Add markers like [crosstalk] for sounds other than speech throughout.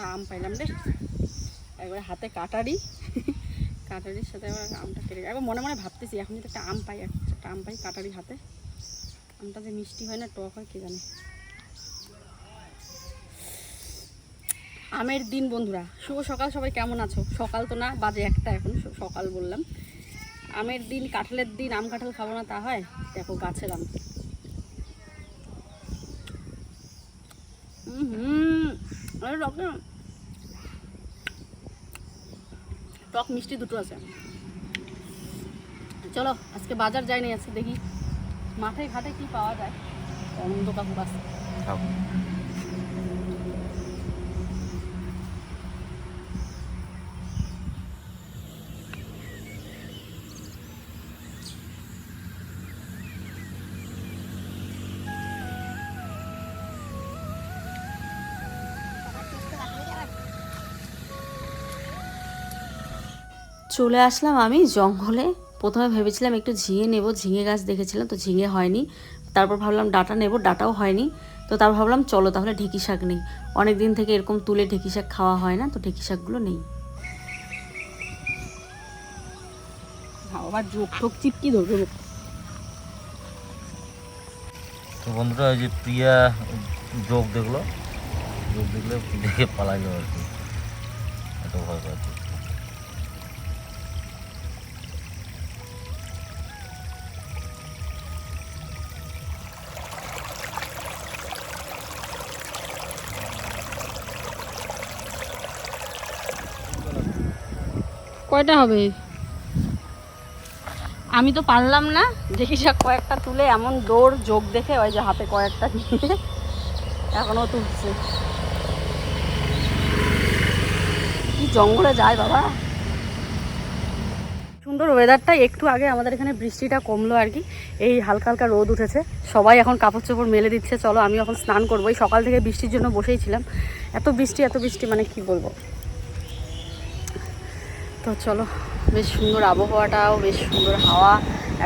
একটা আম পাইলাম রে। একবারে হাতে কাটারি। কাটারির সাথে আবার আমটা কেটে একবার মনে মনে ভাবতেছি, এখন যদি একটা আম পাই, একটা আম পাই কাটারি হাতে। আমটা যে মিষ্টি হয় না, টক হয়, কে জানে। আমের দিন, বন্ধুরা। শুভ সকাল, সবাই কেমন আছো? সকাল তো না, বাজে একটা এখন সকাল বললাম। আমের দিন, কাঁঠালের দিন, আম, কাঁঠাল খাব না, তা হয়? দেখো, গাছের আম হুম আরে টক না। টক মিষ্টি দুটো আছে। চলো, আজকে বাজার যাই নাই, আজকে দেখি মাঠে ঘাটে কি পাওয়া যায়। অন্ধকার আছে চলে আসলাম আমি জঙ্গলে। প্রথমে ভেবেছিলাম একটু ঝিঙে নেব ঝিঙে গাছ দেখেছিলাম তো ঝিঙে হয়নি। তারপর ভাবলাম ডাটা নেব ডাটাও হয়নি। তো তারপর ভাবলাম চলো তাহলে ঢেঁকি শাক নেই। অনেক দিন থেকে এরকম তুলে ঢেঁকি শাক খাওয়া হয় না তো ঢেঁকি শাকগুলো নেই। আবার যোগ ঠোক চিপকি ধরবে তো বন্ধুরা ওই যে প্রিয়া যোগ দেখল। যোগ দেখলে দেখে পালাইলো আর কি। এত ভয় পাচ্ছে কয়টা হবে? আমি তো পারলাম না। দেখি যা কয়েকটা তুলে এমন দৌড় যোগ দেখে ওই যে হাতে কয়েকটা নিয়ে এখনও তুলছে। কি জঙ্গলে যায় বাবা। সুন্দর ওয়েদারটা একটু আগে আমাদের এখানে বৃষ্টিটা কমলো আর কি। এই হালকা হালকা রোদ উঠেছে। সবাই এখন কাপড় চোপড় মেলে দিচ্ছে। চলো আমি এখন স্নান করব। এই সকাল থেকে বৃষ্টির জন্য বসেই ছিলাম। এত বৃষ্টি এত বৃষ্টি মানে কি বলব? তো চলো, বেশ সুন্দর আবহাওয়াটাও, বেশ সুন্দর হাওয়া,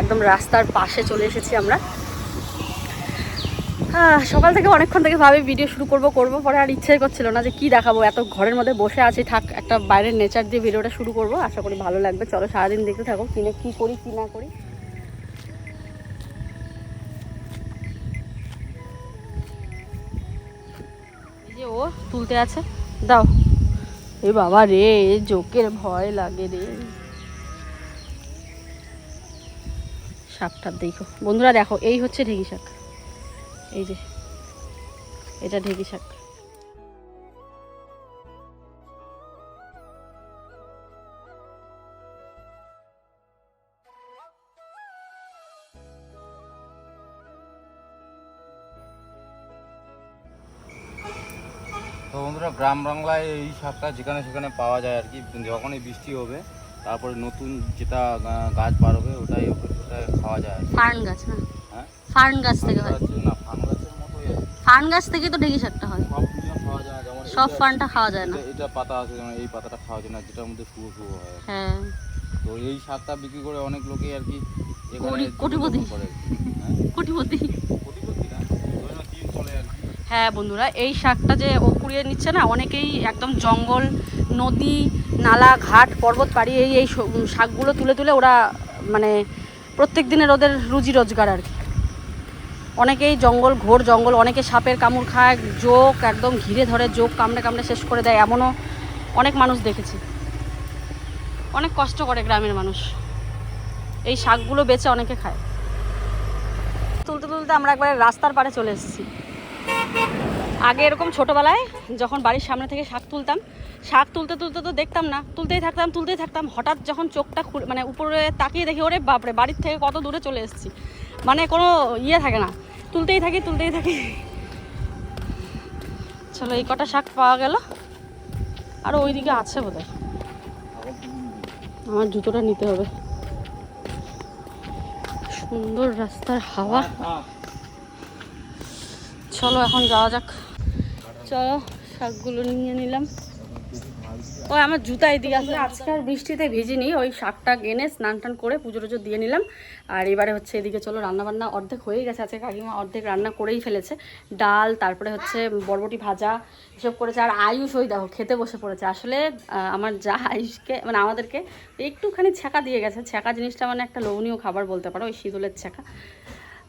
একদম রাস্তার পাশে চলে এসেছি আমরা। সকাল থেকে অনেকক্ষণ থেকে ভাবে ভিডিও শুরু করব করব, পরে আর ইচ্ছে করছিল না যে কি দেখাবো। এত ঘরের মধ্যে বসে আছি, থাক, একটা বাইরের নেচার দিয়ে ভিডিওটা শুরু করব। আশা করি ভালো লাগবে। চলো, সারাদিন দেখতে থাকো কিনে কি করি, কি না করি। যে ও তুলতে আছে। দাও। এ বাবা রে, জোকের ভয় লাগে রে। সাপটা দেখো। বন্ধুরা দেখো, এই হচ্ছে ঢেকি শাক। এই যে, এটা ঢেকি শাক। তো বন্ধুরা গ্রাম বাংলায় এই শাকটা যেখানে সেখানে পাওয়া যায় আর কি। যখনই বৃষ্টি হবে তারপরে নতুন যেটা গাছ বার হবে ওটাই ওটাই খাওয়া যায় ফার্ন গাছ না? হ্যাঁ? ফার্ন গাছ থেকে হয়। না ফান গাছের মতোই ফার্ন গাছ থেকে তো ঢেকি শাকটা হয়। সব ফার্নটা খাওয়া যায় না। এটা- পাতা আছে যেমন এই পাতাটা খাওয়া যায় না যেটার মধ্যে শুয়ো শুয়ো হয়। হ্যাঁ। তো এই শাকটা বিক্রি করে অনেক লোকেই আর কি কোটিপতি। করে? কোটিপতি কোটিপতি না, ওই জন্য দিন চলে আর কি। হ্যাঁ বন্ধুরা, এই শাকটা যে ও কুড়িয়ে নিচ্ছে না, অনেকেই একদম জঙ্গল, নদী, নালা, ঘাট, পর্বত পাড়ি এই এই শাকগুলো তুলে তুলে ওরা মানে প্রত্যেক দিনের ওদের রুজি রোজগার আর কি। অনেকেই জঙ্গল ঘোর জঙ্গল, অনেকে সাপের কামড় খায়, জোক একদম ঘিরে ধরে, জোক কামড়ে কামড়ে শেষ করে দেয়, এমনও অনেক মানুষ দেখেছি। অনেক কষ্ট করে গ্রামের মানুষ। এই শাকগুলো বেচে অনেকে খায়। তুলতে তুলতে আমরা একবারে রাস্তার পাড়ে চলে এসেছি। আগে এরকম ছোটোবেলায় যখন বাড়ির সামনে থেকে শাক তুলতাম, শাক তুলতে তুলতে তো দেখতাম না, তুলতেই থাকতাম তুলতেই থাকতাম, হঠাৎ যখন চোখটা মানে উপরে তাকিয়ে দেখি, ওরে বাপরে, বাড়ির থেকে কত দূরে চলে এসেছি। মানে কোনো ইয়ে থাকে না, তুলতেই থাকি তুলতেই থাকি। চলো, এই কটা শাক পাওয়া গেল। আর ওইদিকে আছে বোধহয়। আমার জুতোটা নিতে হবে। সুন্দর রাস্তার হাওয়া। চলো, এখন যাওয়া যাক। চলো, শাকগুলো নিয়ে নিলাম। ওই আমার জুতা এদিকে আসলে আজকাল বৃষ্টিতে ভিজিনি, ওই শাকটা এনে স্নান টান করে পুজো টুজো দিয়ে নিলাম। আর এবারে হচ্ছে এদিকে চলো, রান্নাবান্না অর্ধেক হয়েই গেছে আজকে। কাকিমা অর্ধেক রান্না করেই ফেলেছে। ডাল, তারপরে হচ্ছে বরবটি ভাজা, এসব করেছে। আর আয়ুষ, ওই দেখো, খেতে বসে পড়েছে। আসলে আমার যা আয়ুষকে মানে আমাদেরকে একটুখানি ছ্যাঁকা দিয়ে গেছে। ছ্যাঁকা জিনিসটা মানে একটা লোভনীয় খাবার বলতে পারো, ওই শীতলের ছ্যাঁকা।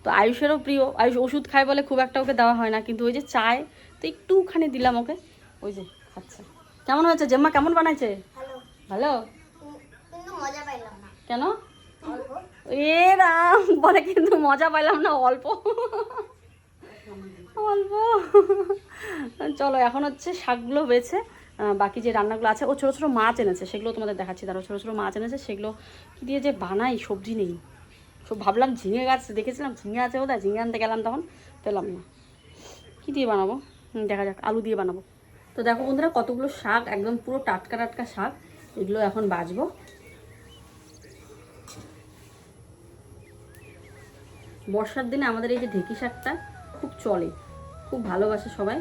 তো আয়ুষেরও প্রিয়। আয়ুষ ওষুধ খায় বলে খুব একটা ওকে দেওয়া হয় না। কিন্তু ওই যে চায় তো একটুখানি দিলাম ওকে। ওই যে আচ্ছা কেমন হয়েছে? জেম্মা কেমন বানাইছে? ভালো। কেন? এ রাম বলে কিন্তু মজা পাইলাম না অল্প। অল্প। চলো এখন হচ্ছে শাকগুলো বেছে বাকি যে রান্নাগুলো আছে ও ছোটো ছোটো মাছ এনেছে সেগুলো তোমাদের দেখাচ্ছি। তারও ছোটো ছোটো মাছ এনেছে সেগুলো কী দিয়ে যে বানাই সবজি নেই। সব ভাবলাম ঝিঙে গাছ দেখেছিলাম ঝিঙে আছে বোধহয় ঝিঙে আনতে গেলাম তখন পেলাম না। কী দিয়ে বানাবো? দেখা যাক, আলু দিয়ে বানাবো। তো দেখো বন্ধুরা, কতগুলো শাক, একদম পুরো টাটকা টাটকা শাক, এগুলো এখন বাজবো। বর্ষার দিনে আমাদের এই যে ঢেকি শাকটা খুব চলে, খুব ভালোবাসে সবাই।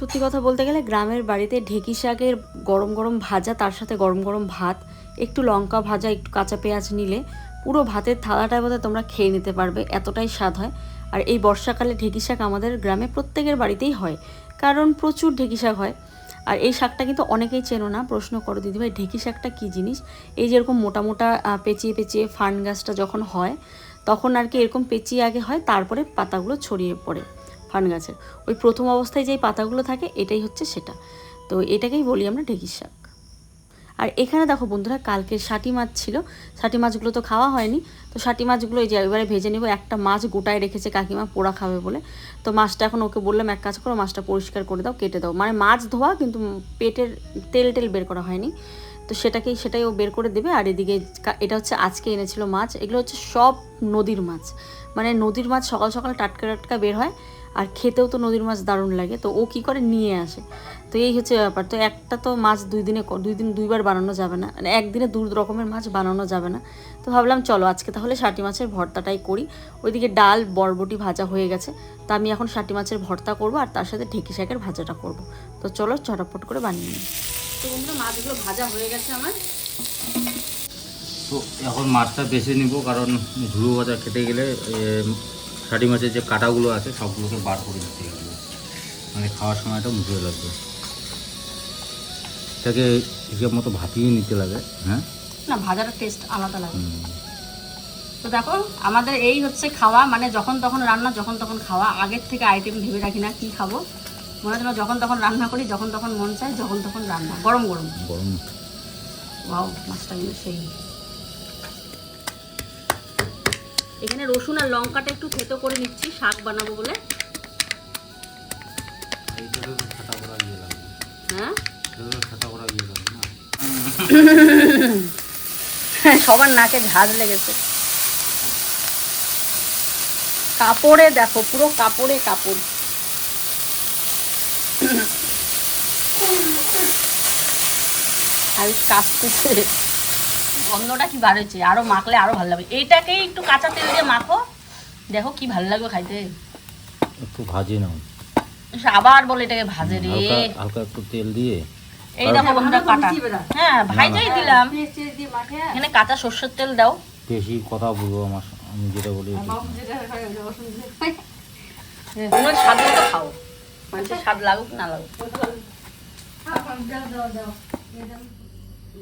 সত্যি কথা বলতে গেলে গ্রামের বাড়িতে ঢেকি শাকের গরম গরম ভাজা, তার সাথে গরম গরম ভাত, একটু লঙ্কা ভাজা, একটু কাঁচা পেঁয়াজ নিলে পুরো ভাতের থালাটায় বোধহয় তোমরা খেয়ে নিতে পারবে, এতটাই স্বাদ হয়। আর এই বর্ষাকালে ঢেকি শাক আমাদের গ্রামে প্রত্যেকের বাড়িতেই হয়, কারণ প্রচুর ঢেকি শাক হয়। আর এই শাকটা কিন্তু অনেকেই চেনো না, প্রশ্ন করো দিদিভাই, ঢেকি শাকটা কী জিনিস? এই যেরকম মোটা মোটা পেঁচিয়ে পেঁচিয়ে ফান গাছটা যখন হয়, তখন আর কি এরকম পেঁচিয়ে আগে হয়, তারপরে পাতাগুলো ছড়িয়ে পড়ে। ফান গাছের। ওই প্রথম অবস্থায় যেই পাতাগুলো থাকে, এটাই হচ্ছে সেটা। তো এটাকেই বলি আমরা ঢেঁকির শাক। আর এখানে দেখো বন্ধুরা, কালকে ষাটি মাছ ছিল। ষাটি মাছগুলো তো খাওয়া হয়নি। তো ষাটি মাছগুলো এই যে এবারে ভেজে নেব। একটা মাছ গোটায় রেখেছে কাকিমা, পোড়া খাবে বলে। তো মাছটা এখন ওকে বললাম, এক কাজ করো, মাছটা পরিষ্কার করে দাও, কেটে দাও। মানে মাছ ধোয়া, কিন্তু পেটের তেল টেল বের করা হয়নি। তো সেটাকেই, সেটাই ও বের করে দেবে। আর এদিকে এটা হচ্ছে আজকে এনেছিল মাছ। এগুলো হচ্ছে সব নদীর মাছ। মানে নদীর মাছ সকাল সকাল টাটকা টাটকা বের হয়। আর খেতেও তো নদীর মাছ দারুণ লাগে, তো ও কি করে নিয়ে আসে? তো এই হচ্ছে ব্যাপার, তো একটা তো মাছ দুই দিনে দুই দিন দুইবার বানানো যাবে না মানে একদিনে দু রকমের মাছ বানানো যাবে না। তো ভাবলাম চলো আজকে তাহলে ষাটি মাছের ভর্তাটাই করি। ওইদিকে ডাল, বরবটি ভাজা হয়ে গেছে, তো আমি এখন ষাটি মাছের ভর্তা করব আর তার সাথে ঢেঁকি শাকের ভাজাটা করব। তো চলো চটাপট করে বানিয়ে নিই। তো মাছগুলো ভাজা হয়ে গেছে আমার। তো এখন মাছটা বেছে নিব, কারণ ঝুড়ো ভাজা খেতে গেলে ষাটি মাছের যে কাটাগুলো আছে সবগুলোকে বার করে দিতে হবে। মানে খাওয়ার সময়টা মুখে লাগবে এটাকে হিসেব মতো ভাপিয়ে নিতে লাগে হ্যাঁ? না ভাজাটার টেস্ট আলাদা লাগে। তো দেখো আমাদের এই হচ্ছে খাওয়া মানে যখন তখন রান্না যখন তখন খাওয়া। আগের থেকে আইটেম ভেবে রাখি না কি খাব। মনে হয় যখন তখন রান্না করি যখন তখন মন চায় যখন তখন রান্না। গরম গরম। গরম। মাছটা কিন্তু সেই। এখানে রসুন আর লঙ্কাটা একটু থেতো করে নিচ্ছি শাক বানাবো বলে। হ্যাঁ? [laughs] সবার নাকে ঝাঁজ লেগেছে। কাপড়ে দেখো পুরো কাপড়ে কাপড়। [laughs] আয়ুষ কাশতেছে গন্ধটা কি বার হয়েছে? আরও মাখলে আরও ভালো লাগবে এইটাকেই একটু কাঁচা তেল দিয়ে মাখো। দেখো কি ভালো লাগবে খাইতে। একটু ভাজে নাও। আবার বলে এটাকে ভাজে রে। হালকা হালকা একটু তেল দিয়ে। এই দেখো বন্ধুরা কাটা। হ্যাঁ ভাইজাই দিলাম। এখানে কাঁচা সর্ষের তেল দাও। বেশি কথা বলব আমার আমি যেটা বলি তোমরা স্বাদ মতো খাও। মানুষের স্বাদ লাগুক না লাগুক।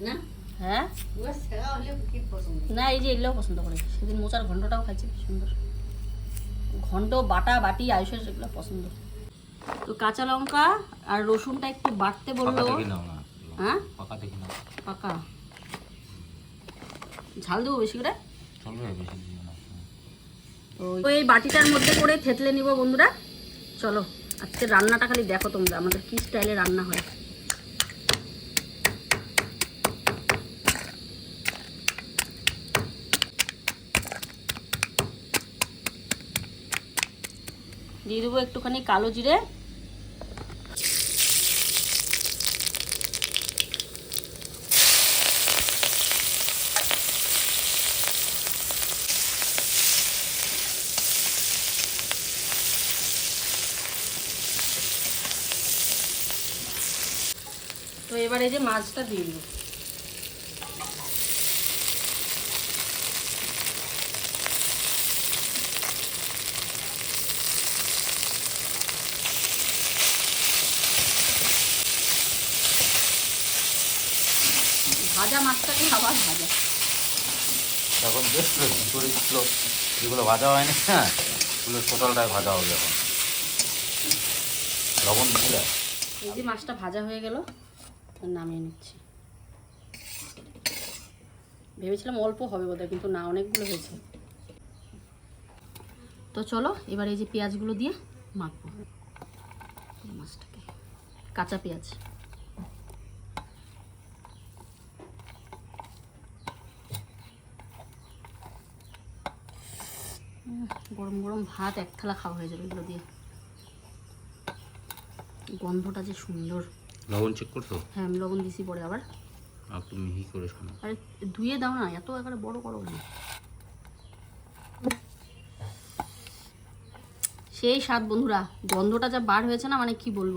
না? হ্যাঁ? না এই যে এগুলোও পছন্দ করে। সেদিন মোচার ঘন্টটাও খাইছে সুন্দর। ঘন্ট বাটা বাটি আয়ুষের সেগুলো পছন্দ। তো কাঁচা লঙ্কা আর রসুনটা একটু বাটতে বলল। হ্যাঁ? পাকা ঝাল দেবো বেশি করে? তো এই বাটিটার মধ্যে করে থেতলে নিব বন্ধুরা। চলো আজকে রান্নাটা খালি দেখো তোমরা আমাদের কি স্টাইলে রান্না হয়। দিয়ে দেবো একটুখানি কালো জিরে। তো এবার এই যে মাছটা দিয়ে দেবো ভাজা মাছটাকে আবার ভাজা। এখন দেখল চরিত্র যেগুলো ভাজা হয়নি হ্যাঁ সেগুলো টোটালটাই ভাজা হবে এখন। লবণ দিলে? এই যে মাছটা ভাজা হয়ে গেল নামিয়ে নিচ্ছি। ভেবেছিলাম অল্প হবে বোধহয় কিন্তু না অনেকগুলো হয়েছে। তো চলো এবার এই যে পেঁয়াজগুলো দিয়ে মাখবো। মাছটাকে কাঁচা পেঁয়াজ। গরম গরম ভাত এক থালা খাওয়া হয়ে যাবে এগুলো দিয়ে। গন্ধটা যে সুন্দর। লবণ চেক করতো হ্যাঁ আমি লবণ দিছি পরে আবার। একটু মিহি করে শোনো আরে ধুয়ে দাও না এত একেবারে বড় করো না সেই স্বাদ বন্ধুরা গন্ধটা যা বার হয়েছে না মানে কি বলব?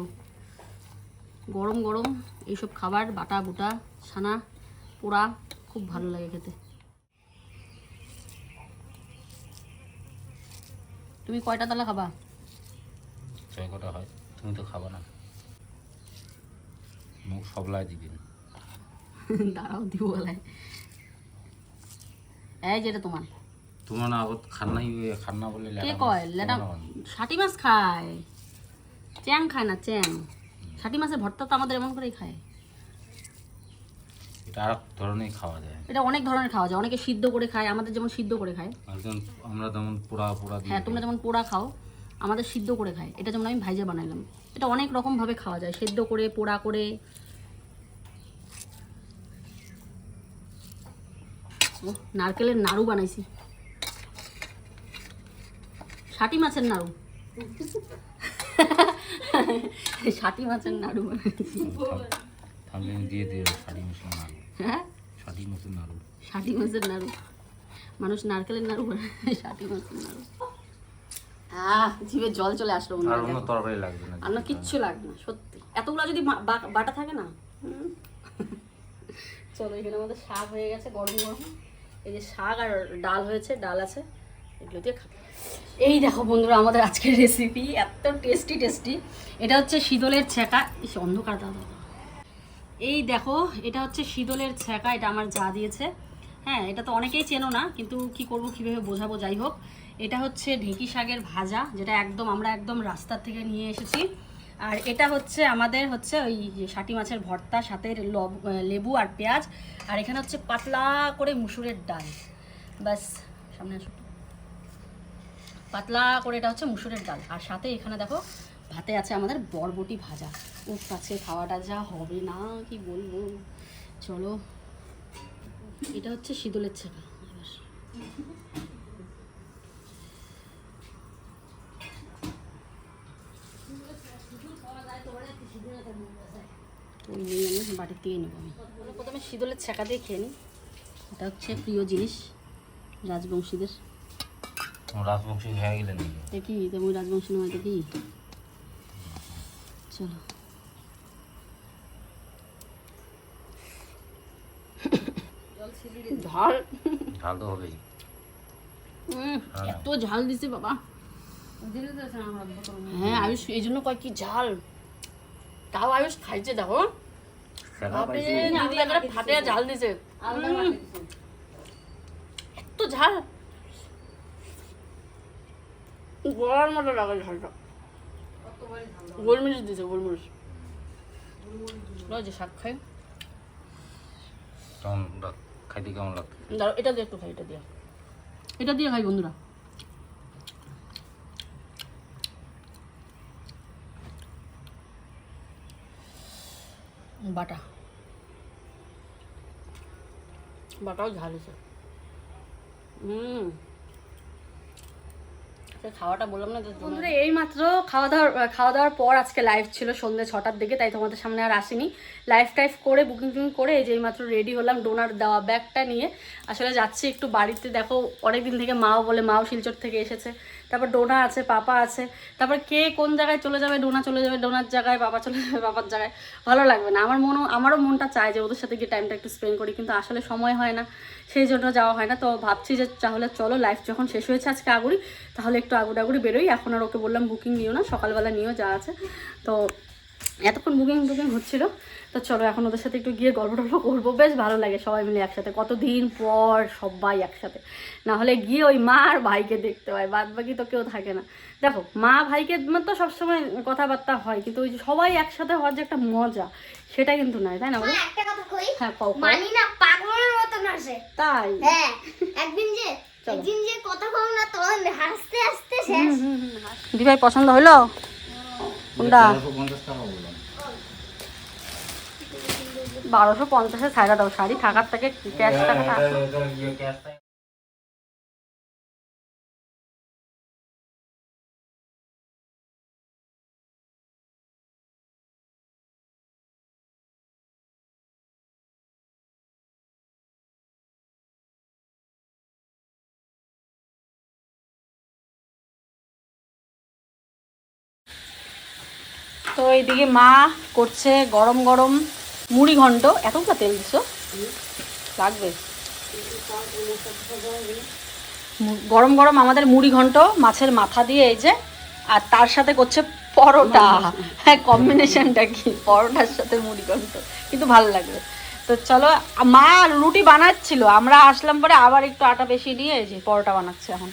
গরম গরম এইসব খাবার বাটা বুটা ছানা পোড়া খুব ভালো লাগে খেতে। তুমি কয়টা তালা খাবা? ছয় কটা হয় তুমি তো খাবা না। মুখ সবলায় দিবেন [laughs] দাঁড়াও দিব বলায় এই যেটা তোমার। তোমার না আগত খান্নাই খান্না বলে কে কয়? লেটা ষাটি মাছ খায়। চ্যাং খায় না চ্যাং। ষাটি মাছের ভর্তা তো আমাদের এমন করেই খায়। এটা আর ধরনের খাওয়া যায়। এটা অনেক ধরনের খাওয়া যায়। অনেকে সিদ্ধ করে খায় আমাদের যেমন সিদ্ধ করে খায়। একজন আমরা যেমন পোড়া পোড়া হ্যাঁ তোমরা যেমন পোড়া খাও আমাদের সিদ্ধ করে খায়। এটা যেমন আমি ভাইজা বানাইলাম। এটা অনেক রকম ভাবে খাওয়া যায়। সিদ্ধ করে পোড়া করে। নারকেলের নাড়ু বানাইছি। ষাটি মাছের নাড়ু। ষাটি মাছের নাড়ু বানাইছি। দিয়ে দিয়ে শাড়ি মশলা নাড়ু। হ্যাঁ? নাড়ু। ষাটি মাছের নাড়ু। মানুষ নারকেলের নাড়ু বানায় ষাটি মাছের নাড়ু। আহ জিভে জল চলে আসলো আর বন্ধুরা, অন্য তরকারি লাগবে না। আর কিচ্ছু লাগবে না সত্যি। এতগুলো যদি বাটা থাকে না। চলো এখানে আমাদের শাক হয়ে গেছে গরম গরম। এই যে শাক আর ডাল হয়েছে ডাল আছে এগুলো দিয়ে খাব। এই দেখো বন্ধুরা আমাদের আজকের রেসিপি এত টেস্টি টেস্টি এটা হচ্ছে শীতলের ছেঁকা। ইস, অন্ধকার দাদা। এই দেখো, এটা হচ্ছে শীতলের ছ্যাঁকা, এটা আমার যা দিয়েছে। হ্যাঁ এটা তো অনেকেই চেনো না, কিন্তু কি করব, কীভাবে বোঝাবো, যাই হোক। এটা হচ্ছে ঢেঁকি শাকের ভাজা, যেটা একদম, আমরা একদম রাস্তার থেকে নিয়ে এসেছি। আর এটা হচ্ছে আমাদের হচ্ছে ওই ষাটি মাছের ভর্তা, সাথে লব লেবু আর পেঁয়াজ। আর এখানে হচ্ছে পাতলা করে মুসুরের ডাল। ব্যাস, সামনে পাতলা করে এটা হচ্ছে মুসুরের ডাল। আর সাথে এখানে দেখো ভাতে আছে আমাদের বরবটি ভাজা। ও কাছে খাওয়াটা যা হবে না কি বলব? চলো এটা হচ্ছে শীতলের ছেঁকা এবার। ওই নিয়ে আমি বাটির থেকে নেব আমি। প্রথমে শীতলের ছেঁকা দিয়ে খেয়ে নিই। এটা হচ্ছে প্রিয় জিনিস রাজবংশীদের। রাজবংশী হয়ে গেলেন দেখি তেমন রাজবংশী নয় দেখি। চলো [coughs] ঝাল? ঝাল তো হবেই। এত ঝাল দিছে বাবা। হ্যাঁ আয়ুষ এই জন্য কয় কি ঝাল। তাও আয়ুষ খাইছে দেখো ফাটে ঝাল দিছে। এত ঝাল। গলার মতো লাগে ঝালটা। গোলমরিচ দিছে গোলমরিচ। লয় শাক খাই। কেমন খাইতে কেমন লাগতো দাঁড়াও এটা দিয়ে একটু খাই এটা দিয়ে। এটা দিয়ে খাই বন্ধুরা। বাটা। বাটাও ঝাল আছে হুম। খাওয়াটা বললাম না বন্ধুরা এই মাত্র খাওয়া দাওয়ার খাওয়া দাওয়ার পর আজকে লাইভ ছিল সন্ধ্যে ছটার দিকে, তাই তোমাদের সামনে আর আসিনি। লাইভ টাইভ করে বুকিং টুকিং করে, এই যে এই মাত্র রেডি হলাম ডোনার দেওয়া ব্যাগটা নিয়ে। আসলে যাচ্ছি একটু বাড়িতে, দেখো, অনেকদিন থেকে মাও বলে, মাও শিলচর থেকে এসেছে। তারপর ডোনা আছে, পাপা আছে। তারপর কে কোন জায়গায় চলে যাবে, ডোনা চলে যাবে, ডোনার জায়গায় বাবা চলে যাবে বাবার জায়গায়, ভালো লাগবে না। আমার মনও, আমারও মনটা চায় যে ওদের সাথে গিয়ে টাইমটা একটু স্পেন্ড করি, কিন্তু আসলে সময় হয় না। সেই জন্য যাওয়া হয় না। তো ভাবছি যে তাহলে চলো লাইফ যখন শেষ হয়েছে আজকে আগুড়ি তাহলে একটু আগুড়ি আগুড়ি বেরোই। এখন আর ওকে বললাম বুকিং নিও না, সকালবেলা নিয়েও যা আছে। তো এতক্ষণ বুকিং বুকিং হচ্ছিল। তো চলো এখন ওদের সাথে একটু গিয়ে গল্প টল্প করব। বেশ ভালো লাগে সবাই মিলে একসাথে। কতদিন পর সবাই একসাথে। না হলে গিয়ে ওই মা আর ভাইকে দেখতে হয় বাদ বাকি তো কেউ থাকে না। দেখো মা ভাইকে তো সবসময় কথাবার্তা হয় কিন্তু ওই যে সবাই একসাথে হওয়ার যে একটা মজা সেটা কিন্তু নাই তাই না একটা কথা কই? হ্যাঁ কও। মানি না পাগলের মতন আসে তাই? হ্যাঁ একদিন যে একদিন যে কথা কম না তখন হাসতে হাসতে শেষ। দিভাই পছন্দ হলো কোনটা? টাকা বললাম। বারোশো পঞ্চাশে ছাড়া দাও শাড়ি থাকার থেকে ক্যাশ টাকাটা টাকা- তো এইদিকে মা করছে গরম গরম। মুড়ি ঘন্ট এতগুলো তেল দিছো? লাগবে। গরম গরম আমাদের মুড়ি ঘন্ট মাছের মাথা দিয়ে এই যে আর তার সাথে করছে পরোটা। হ্যাঁ কম্বিনেশনটা কি? পরোটার সাথে মুড়ি ঘন্ট। কিন্তু ভালো লাগবে। তো চলো মা রুটি বানাচ্ছিল। আমরা আসলাম পরে আবার একটু আটা বেশি দিয়ে এই যে পরোটা বানাচ্ছে এখন।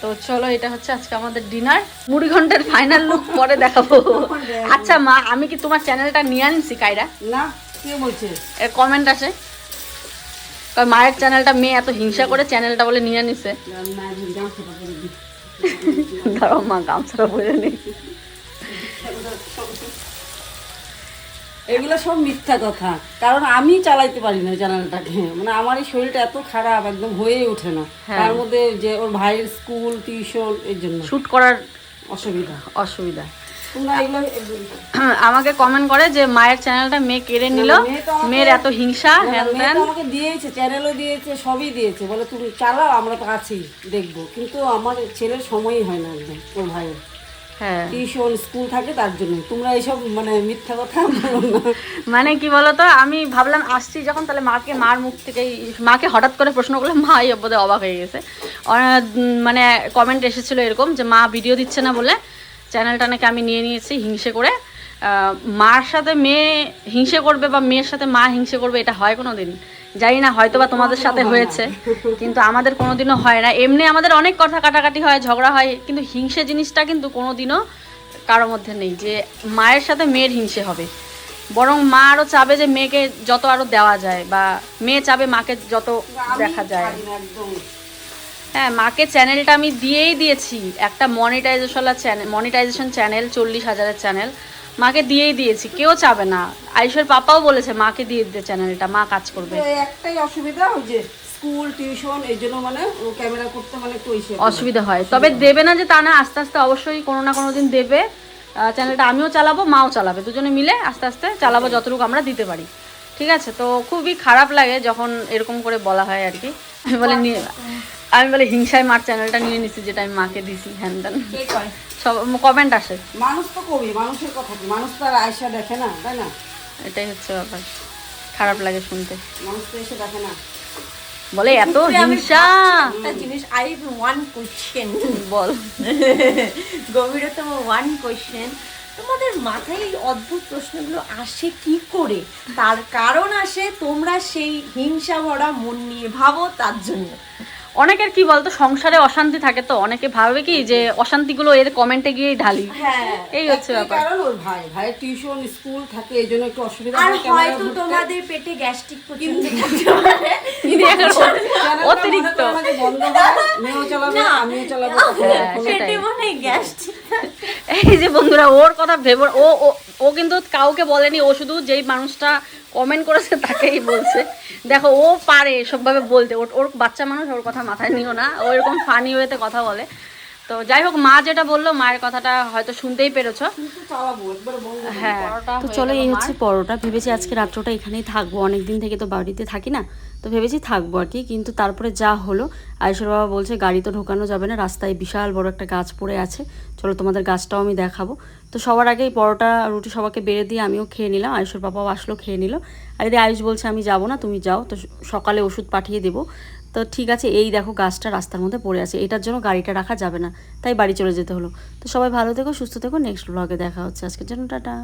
তো চলো এটা হচ্ছে আজকে আমাদের ডিনার মুড়ি ঘন্টের ফাইনাল লুক পরে দেখাবো। আচ্ছা মা আমি কি তোমার চ্যানেলটা নিয়ে আনছি কাইরা না কে বলছে? এর কমেন্ট আছে কয় মায়ের চ্যানেলটা মেয়ে এত হিংসা করে চ্যানেলটা বলে নিয়ে নিছে না দাঁড়াও মা গামছাটা বলে নেই এগুলো সব মিথ্যা কথা। কারণ আমি চালাইতে পারি না চ্যানেলটাকে মানে আমার এই শরীরটা এত খারাপ একদম হয়েই ওঠে না। তার মধ্যে যে ওর ভাইয়ের স্কুল টিউশন এর জন্য। শ্যুট করার অসুবিধা। অসুবিধা। তোমরা এগুলো [clears throat] আমাকে কমেন্ট করে যে মায়ের চ্যানেলটা মেয়ে কেড়ে নিল। মেয়ের এত হিংসা হ্যান আমাকে দিয়েছে চ্যানেলও দিয়েছে সবই দিয়েছে। বলে তুমি চালাও আমরা তো আছি দেখব। কিন্তু আমার ছেলের সময়ই হয় না একদম ওর ভাইয়ের। হ্যাঁ টিউশন স্কুল থাকে তার জন্য। তোমরা এইসব মানে মিথ্যা কথা বলো না। মানে কি বলতো আমি ভাবলাম আসছি যখন তাহলে মাকে মার মুখ থেকেই মাকে হঠাৎ করে প্রশ্ন করলে মা এই বোধহয় অবাক হয়ে গেছে। মানে কমেন্ট এসেছিল এরকম যে মা ভিডিও দিচ্ছে না বলে চ্যানেলটা নাকি আমি নিয়ে নিয়েছি হিংসে করে। মার সাথে মেয়ে হিংসে করবে বা মেয়ের সাথে মা হিংসে করবে এটা হয় কোনো দিন জানি না হয়তো বা তোমাদের সাথে হয়েছে, কিন্তু আমাদের কোনোদিনও হয় না। এমনি আমাদের অনেক কথা কাটাকাটি হয়, ঝগড়া হয়, কিন্তু হিংসে জিনিসটা কিন্তু কোনোদিনও কারোর মধ্যে নেই যে মায়ের সাথে মেয়ের হিংসে হবে। বরং মা আরও চাবে যে মেয়েকে যত আরও দেওয়া যায় বা মেয়ে চাবে মাকে যত দেখা যায়। হ্যাঁ মাকে চ্যানেলটা আমি দিয়েই দিয়েছি। একটা মনিটাইজেশন চ্যানেল মনিটাইজেশন চ্যানেল চল্লিশ হাজারের চ্যানেল মাকে দিয়েই দিয়েছি কেউ চাবে না। আয়ুষের পাপাও বলেছে মাকে দিয়ে দিতে চ্যানেলটা মা কাজ করবে। একটাই অসুবিধা ওই যে স্কুল টিউশন এই জন্য মানে ক্যামেরা করতে মানে একটু অসুবিধা হয়। তবে দেবে না যে তা না আস্তে আস্তে অবশ্যই কোনো না কোনো দিন দেবে। চ্যানেলটা আমিও চালাবো মাও চালাবে। দুজনে মিলে আস্তে আস্তে চালাবো যতটুকু আমরা দিতে পারি। ঠিক আছে? তো খুবই খারাপ লাগে যখন এরকম করে বলা হয় আর কি। আমি বলে নিয়ে আমি বলে হিংসায় মার চ্যানেলটা নিয়ে নিছি যেটা আমি মাকে দিছি হ্যান ত্যান কে কয়? সব কমেন্ট আসে। মানুষ তো কবি মানুষের কথা কি? মানুষ তো আর আয়সা দেখে না তাই না? এটাই হচ্ছে ব্যাপার। খারাপ লাগে শুনতে। মানুষ তো এসে দেখে না। বলে এত হিংসা! একটা জিনিস আই ওয়ান কোশ্চেন বল। গভীরতম ওয়ান কোশ্চেন তোমাদের মাথায় এই অদ্ভুত প্রশ্নগুলো আসে কি করে? তার কারণ আসে তোমরা সেই হিংসা ভরা মন নিয়ে ভাবো তার জন্য। অনেকের কি বলতো সংসারে অশান্তি থাকে তো অনেকে ভাবে কি যে অশান্তিগুলো এর কমেন্টে গিয়েই ঢালি। হ্যাঁ এই হচ্ছে ব্যাপার। কারণ ওর ভাই ভাইয়ের টিউশন স্কুল থাকে এই জন্য একটু অসুবিধা আর হয়তো তোমাদের পেটে গ্যাস্ট্রিক প্রচণ্ড কিন্তু [laughs] অতিরিক্ত। যে বন্ধ হয় মেয়েও চালাবে আমিও চালাবো হ্যাঁ, সেটাই। মনে গ্যাস্ট্রিক এই যে বন্ধুরা ওর কথা ভেবে ও ও- ও কিন্তু কাউকে বলেনি ও শুধু যেই মানুষটা কমেন্ট করেছে তাকেই বলছে। দেখো ও পারে এসবভাবে বলতে ওর ওর বাচ্চা মানুষ ওর কথা মাথায় নিও না। ও এরকম ফানি ওয়েতে কথা বলে। তো যাই হোক মা যেটা বলল মায়ের কথাটা হয়তো শুনতেই পেরেছ। হ্যাঁ তো চলো এই হচ্ছে পরোটা। ভেবেছি আজকে রাত্রটা এখানেই থাকব। অনেক দিন থেকে তো বাড়িতে থাকি না। তো ভেবেছি থাকব আর কি কিন্তু তারপরে যা হলো আয়ুষের বাবা বলছে গাড়ি তো ঢোকানো যাবে না রাস্তায় বিশাল বড় একটা গাছ পড়ে আছে। চলো তোমাদের গাছটাও আমি দেখাবো। তো সবার আগেই পরোটা রুটি সবাইকে বেড়ে দিয়ে আমিও খেয়ে নিলাম। আয়ুষের বাবাও আসলো খেয়ে নিল। আর এদিকে আয়ুষ বলছে আমি যাব না তুমি যাও। তো সকালে ওষুধ পাঠিয়ে দেবো। তো ঠিক আছে, এই দেখো গাছটা রাস্তার মধ্যে পড়ে আছে, এটার জন্য গাড়িটা রাখা যাবে না, তাই বাড়ি চলে যেতে হলো। তো সবাই ভালো থেকো, সুস্থ থেকো নেক্সট ব্লগে দেখা হচ্ছে, আজকের জন্য টাটা।